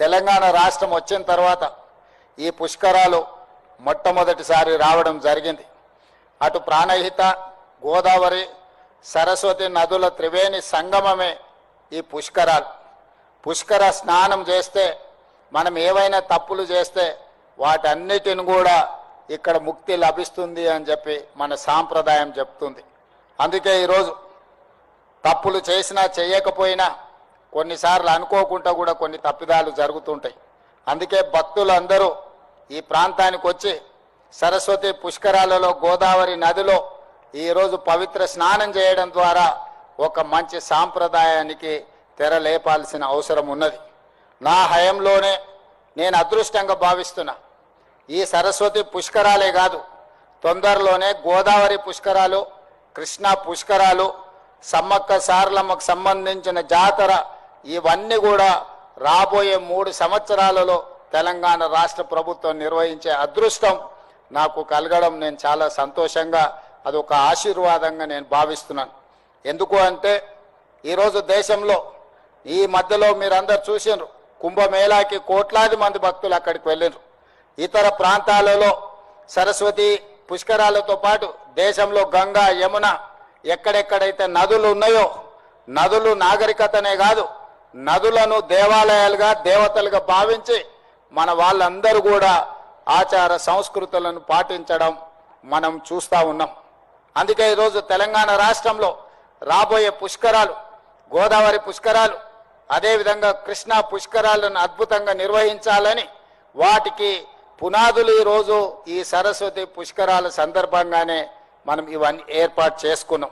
తెలంగాణ రాష్ట్రం వచ్చిన తర్వాత ఈ పుష్కరాలు మొట్టమొదటిసారి రావడం జరిగింది. అటు ప్రాణహిత గోదావరి సరస్వతి నదుల త్రివేణి సంగమమే ఈ పుష్కరాలు. పుష్కర స్నానం చేస్తే మనం ఏవైనా తప్పులు చేస్తే వాటన్నిటిని కూడా ఇక్కడ ముక్తి లభిస్తుంది అని చెప్పి మన సాంప్రదాయం చెప్తుంది. అందుకే ఈరోజు తప్పులు చేసినా చేయకపోయినా కొన్నిసార్లు అనుకోకుండా కూడా కొన్ని తప్పిదాలు జరుగుతుంటాయి. అందుకే భక్తులందరూ ఈ ప్రాంతానికి వచ్చి సరస్వతి పుష్కరాలలో గోదావరి నదిలో ఈరోజు పవిత్ర స్నానం చేయడం ద్వారా ఒక మంచి సాంప్రదాయానికి తెరలేపాల్సిన అవసరం ఉన్నది. నా హయంలోనే నేను అదృష్టంగా భావిస్తున్నా. ఈ సరస్వతి పుష్కరాలే కాదు తొందరలోనే గోదావరి పుష్కరాలు కృష్ణా పుష్కరాలు సమ్మక్క సారలమ్మకు సంబంధించిన జాతర ఇవన్నీ కూడా రాబోయే మూడు సంవత్సరాలలో తెలంగాణ రాష్ట్ర ప్రభుత్వం నిర్వహించే అదృష్టం నాకు కలగడం నేను చాలా సంతోషంగా అదొక ఆశీర్వాదంగా నేను భావిస్తున్నాను. ఎందుకు అంటే ఈరోజు దేశంలో ఈ మధ్యలో మీరందరు చూసినారు కుంభమేళాకి కోట్లాది మంది భక్తులు అక్కడికి వెళ్ళినారు ఇతర ప్రాంతాలలో సరస్వతి పుష్కరాలతో పాటు దేశంలో గంగా యమున ఎక్కడెక్కడైతే నదులు ఉన్నాయో నదులు నాగరికతనే కాదు నదులను దేవాలయాలుగా దేవతలుగా భావించి మన వాళ్ళందరూ కూడా ఆచార సంస్కృతులను పాటించడం మనం చూస్తూ ఉన్నాం. అందుకే ఈరోజు తెలంగాణ రాష్ట్రంలో రాబోయే పుష్కరాలు గోదావరి పుష్కరాలు అదేవిధంగా కృష్ణా పుష్కరాలను అద్భుతంగా నిర్వహించాలని వాటికి పునాదులు ఈరోజు ఈ సరస్వతి పుష్కరాల సందర్భంగానే మనం ఇవన్నీ ఏర్పాటు చేసుకున్నాం.